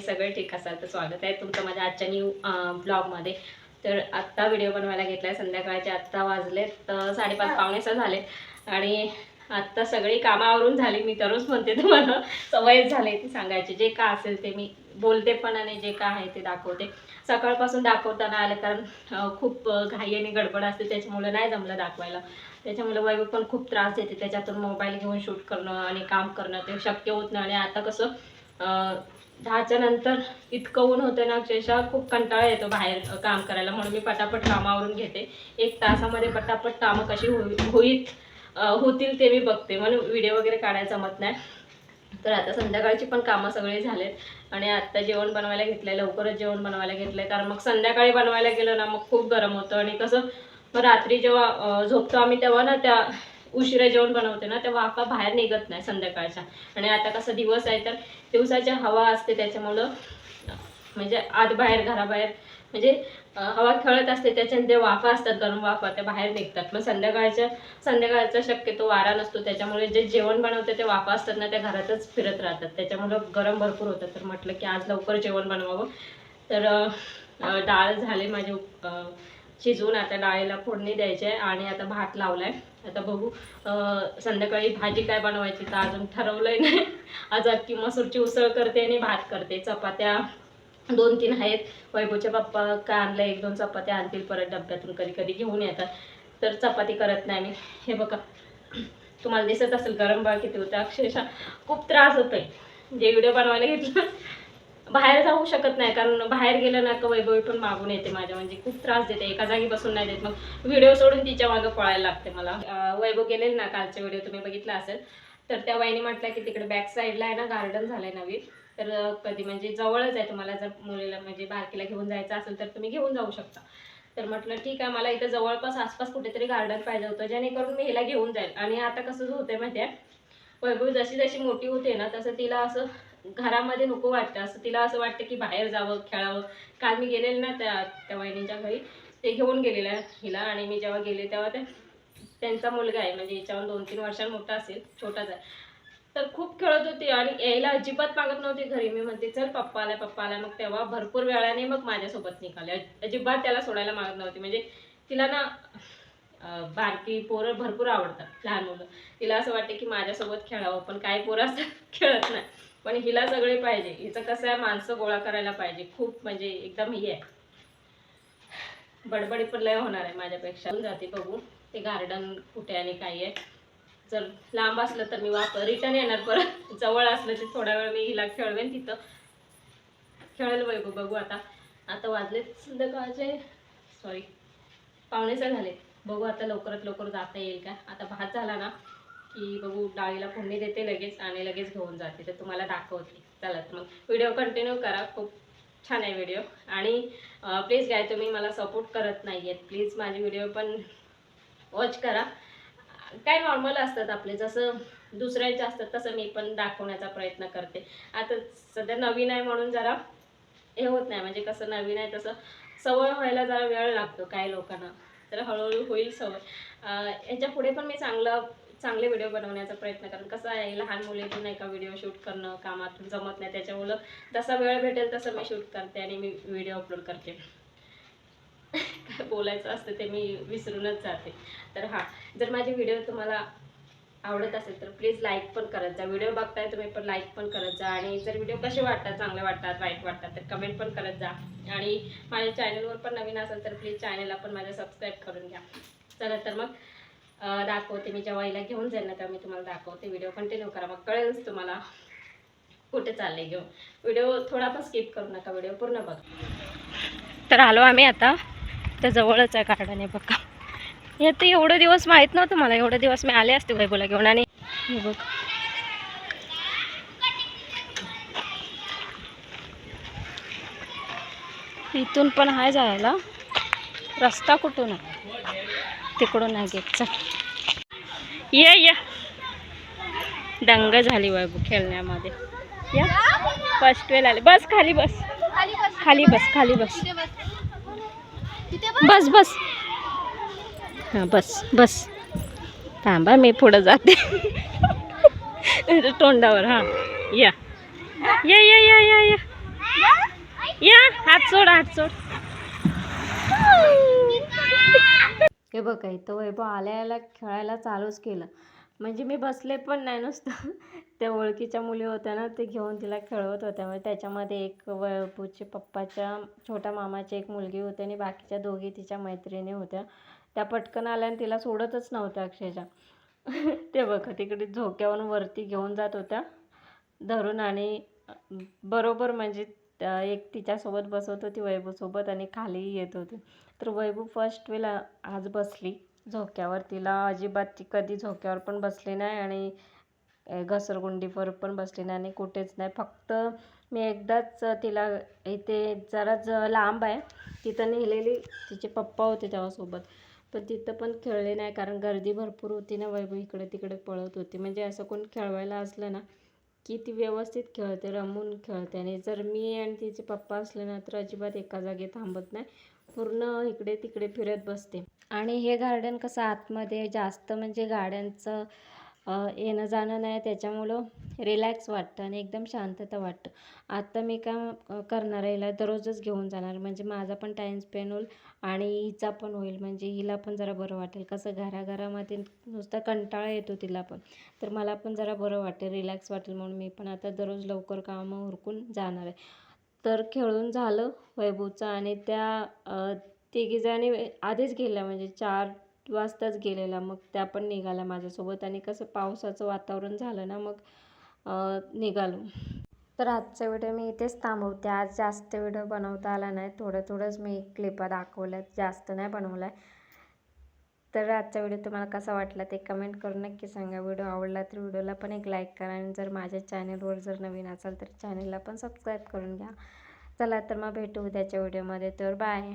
सगळे ठीक असाल तर स्वागत आहे तुमचं माझ्या आजच्या न्यू ब्लॉगमध्ये तर आत्ता व्हिडिओ बनवायला घेतला आहे संध्याकाळचे आत्ता वाजले तर साडेपाच पावणेसहा झाले आणि आत्ता सगळी कामावरून झाली. मी तरच म्हणते तुम्हाला सवयच झाली ती सांगायची. जे का असेल ते मी बोलते पण आणि जे का आहे ते दाखवते. सकाळपासून दाखवताना आलं कारण खूप घाई आणि गडबड असते. त्याच्यामुळे नाही जमलं दाखवायला. त्याच्यामुळे वैभव पण खूप त्रास देते. त्याच्यातून मोबाईल घेऊन शूट करणं आणि काम करणं ते शक्य होत नाही. आणि आता कसं दहाच्या नंतर इतकं ऊन होतं ना अक्षरशः खूप कंटाळा येतो बाहेर काम करायला. म्हणून मी पटापट कामावरून घेते. एक तासामध्ये पटापट कामं कशी होई होईत होतील ते मी बघते. म्हणून व्हिडिओ वगैरे काढायला जमत नाही. तर आता संध्याकाळची पण कामं सगळे झालेत. आणि आत्ता जेवण बनवायला घेतलंय लवकरच जेवण बनवायला घेतलंय. कारण मग संध्याकाळी बनवायला गेलं ना मग खूप गरम होतं. आणि कसं मग रात्री जेव्हा झोपतो आम्ही तेव्हा ना त्या उशिरा जेवण बनवते ना तेव्हा वाफा बाहेर निघत नाही संध्याकाळच्या. आणि आता कसं दिवस आहे तर दिवसाच्या हवा असते त्याच्यामुळं म्हणजे आत बाहेर घराबाहेर म्हणजे हवा खेळत असते त्याच्याने जे वाफा असतात गरम वाफा त्या बाहेर निघतात. मग संध्याकाळच्या संध्याकाळचा शक्यतो वारा नसतो त्याच्यामुळे जे जेवण बनवते ते वाफा असतात ना त्या घरातच फिरत राहतात. त्याच्यामुळं गरम भरपूर होतं. तर म्हटलं की आज लवकर जेवण बनवावं. तर डाळ झाले माझे शिजवून आता डाळीला फोडणी द्यायची आहे आणि आता भात लावलाय. आता बघू संध्याकाळी भाजी काय बनवायची तर अजून ठरवलंय नाही. आज अख्खी मसूरची उसळ करते आणि भात करते. चपात्या दोन तीन आहेत. वैभवच्या पप्पा काय आणलं एक दोन चपात्या आणतील परत डब्यातून कधी कधी घेऊन येतात. तर चपाती करत नाही मी. हे बघा तुम्हाला दिसत असेल गरम बघा किती होतं. अक्षरशः खूप त्रास होतोय. जे व्हिडिओ बनवायला घेतलं बाहेर जाऊ शकत नाही कारण बाहेर गेलं ना का वैभवी पण मागून येते माझ्या म्हणजे खूप त्रास देते. एका जागी बसून नाही देत मग व्हिडिओ सोडून तिच्या मागं पळायला लागते मला. वैभव गेलेल ना कालचा व्हिडिओ तुम्ही बघितला असेल तर त्या वहिनी म्हटलं की तिकडे बॅक साईडला आहे ना गार्डन झालंय नवीन. तर कधी म्हणजे जवळच आहे तुम्हाला जर मुलीला म्हणजे बारकीला घेऊन जायचं असेल तर तुम्ही घेऊन जाऊ शकता. तर म्हटलं ठीक आहे मला इथं जवळपास आसपास कुठेतरी गार्डन पाहिजे होतं जेणेकरून मी हिला घेऊन जाईल. आणि आता कसं होतंय माहिती आहे वैभव जशी जशी मोठी होते ना तसं तिला असं घरामध्ये नको वाटतं. असं तिला असं वाटतं की बाहेर जावं खेळावं. काल मी गेलेले ना त्या त्या वहिनींच्या घरी ते घेऊन गेलेलं आहे हिला आणि मी जेव्हा गेले तेव्हा ते त्यांचा मुलगा आहे. म्हणजे याच्यावर दोन तीन वर्षां मोठा असेल छोटाच आहे. तर खूप खेळत होती आणि यायला अजिबात मागत नव्हती घरी. मी म्हणते चल पप्पा आला पप्पा आला. मग तेव्हा भरपूर वेळाने मग माझ्यासोबत निघाले. अजिबात त्याला सोडायला मागत नव्हती. म्हणजे तिला ना बारकी पोरं भरपूर आवडतात लहान मुलं. तिला असं वाटतं की माझ्यासोबत खेळावं पण काही पोरं असतात खेळत नाही. पण हिला सगळे पाहिजे. हिचं कसं आहे माणसं गोळा करायला पाहिजे. खूप म्हणजे एकदम ही आहे. बडबडी पण लय होणार आहे माझ्यापेक्षा. जाते बघू. ते गार्डन कुठे आणि काय आहे. जर लांब असलं तर मी वापर रिटर्न येणार परत. जवळ असलं तर थोडा वेळ मी हिला खेळवेन तिथं. खेळेल बघू बघू आता. आता वाजले संध्याकाळचे. सॉरी पाहुणेचं झाले बघू आता लवकरात लवकर जाता येईल का? आता भात झाला ना की बघू डाळीला फोडणी देते लगेच आणि लगेच घेऊन जाते. तर तुम्हाला दाखवते. चला तर मग व्हिडिओ कंटिन्यू करा. खूप छान आहे व्हिडिओ आणि प्लीज काय तुम्ही मला सपोर्ट करत नाही आहेत प्लीज माझे व्हिडिओ पण वॉच करा. काय नॉर्मल असतात आपले. जसं दुसऱ्याचे असतात तसं मी पण दाखवण्याचा प्रयत्न करते. आता सध्या नवीन आहे म्हणून जरा हे होत नाही. म्हणजे कसं नवीन आहे तसं सवय व्हायला जरा वेळ लागतो काही लोकांना. तर हळूहळू होईल सवय. याच्यापुढे पण मी चांगलं चांगले व्हिडिओ बनवण्याचा प्रयत्न करेन. कसं आहे लहान मुलीतून नाही का व्हिडिओ शूट करणं कामातून जमत नाही त्याच्यामुळं जसा वेळ भेटेल तसं मी शूट करते आणि मी व्हिडिओ अपलोड करते. काय बोलायचं असतं ते मी विसरूनच जाते. तर हां जर माझे व्हिडिओ तुम्हाला आवडत असेल तर प्लीज लाईक पण करत जा. व्हिडिओ बघताय तुम्ही पण लाईक पण करत जा. आणि जर व्हिडिओ कसे वाटतात चांगले वाटतात वाईट वाटतात तर कमेंट पण करत जा. आणि माझ्या चॅनलवर पण नवीन असेल तर प्लीज चॅनलला पण माझ्या सबस्क्राईब करून घ्या. चला तर मग दाखवते मी जेव्हा हिला घेऊन जाईल ना तेव्हा मी तुम्हाला दाखवते. व्हिडिओ कंटिन्यू करा. मग कळेलच तुम्हाला कुठे चालले घेऊन. व्हिडिओ थोडा पण स्किप करू नका. व्हिडिओ पूर्ण बघा. तर आलो आम्ही आता. तर जवळच आहे गार्डन आहे बघा. हे तर एवढे दिवस माहीत नव्हतं मला. एवढे दिवस मी आले असते वैभवला घेऊन आणि हे बघ. इथून पण आहे जायला. रस्ता कुठून आहे? तिकडून आहे गेट. चल. ये ये. दंग झाली वैभव खेळण्यामध्ये. या. फर्स्ट वेल आले. बस खाली बस. खाली बस. खाली बस. बस बस. हां बस बस. थांबा मी पुढं जाते. तोंडावर हां. या. या या या या या. हात सोड हात सोड हे बघा तो वैभव आल्या आल्या खेळायला चालूच केलं. म्हणजे मी बसले पण नाही नुसतं. त्या ओळखीच्या मुली होत्या ना ते घेऊन तिला खेळवत होत्या. म्हणजे त्याच्यामध्ये एक वैभूचे पप्पाच्या छोट्या मामाची एक मुलगी होती आणि बाकीच्या दोघी तिच्या मैत्रिणी होत्या. त्या पटकन आल्या आणि तिला सोडतच नव्हत्या अक्षरशः ते बघा तिकडे झोक्यावरून वरती घेऊन जात होत्या. धरून आणि बरोबर म्हणजे एक तिच्यासोबत बसवत होती वैभवसोबत आणि खाली येत होती. तर वैभव फर्स्ट वेला आज बसली झोक्यावर. तिला अजिबात ती कधी झोक्यावर पण बसली नाही आणि घसरगुंडीवर पण बसली नाही आणि कुठेच नाही. फक्त मी एकदाच तिला इथे जरा ज लांब आहे. तिथं नेलेली तिचे पप्पा होते तेव्हासोबत. पण तिथं पण खेळले नाही कारण गर्दी भरपूर होती ना वैभव इकडे तिकडे पळत होती. म्हणजे असं कोण खेळवायला असलं ना की ती व्यवस्थित खेळते रमून खेळते. आणि जर मी आणि तिचे पप्पा असले ना तर अजिबात एका जागी थांबत नाही. पूर्ण इकडे तिकडे फिरत बसते. आणि हे गार्डन कसं आतमध्ये जास्त म्हणजे गाड्यांचं येणं जाणं नाही त्याच्यामुळं रिलॅक्स वाटतं आणि एकदम शांतता वाटतं. आता मी काय करणार आहे हिला दररोजच घेऊन जाणार. म्हणजे माझा पण टाईम स्पेंड होईल आणि हिचा पण होईल. म्हणजे हिला पण जरा बरं वाटेल. कसं घराघरामध्ये नुसता कंटाळा येतो तिला पण. तर मला पण जरा बरं वाटेल रिलॅक्स वाटेल म्हणून मी पण आता दररोज लवकर कामं उरकून जाणार आहे. तर खेळून झालं वैभवचं आणि त्या तिघीजणी आधीच गेल्या. म्हणजे चार वाजताच गेलेला. मग त्या पण निघाल्या माझ्यासोबत आणि कसं पावसाचं वातावरण झालं ना मग निघालो. तर आजचा व्हिडिओ मी इथेच थांबवते. आज जास्त व्हिडिओ बनवता आला नाही. थोडं थोडंच मी क्लिपा दाखवल्यात. जास्त नाही बनवला आहे तर आजचा व्हिडिओ तुम्हाला कसा वाटला ते कमेंट करून नक्की सांगा. व्हिडिओ आवडला तर व्हिडिओला पण एक लाईक करा आणि जर माझ्या चॅनलवर जर नवीन असाल तर चॅनलला पण सबस्क्राईब करून घ्या. चला तर मग भेटू उद्याच्या व्हिडिओमध्ये तर बाय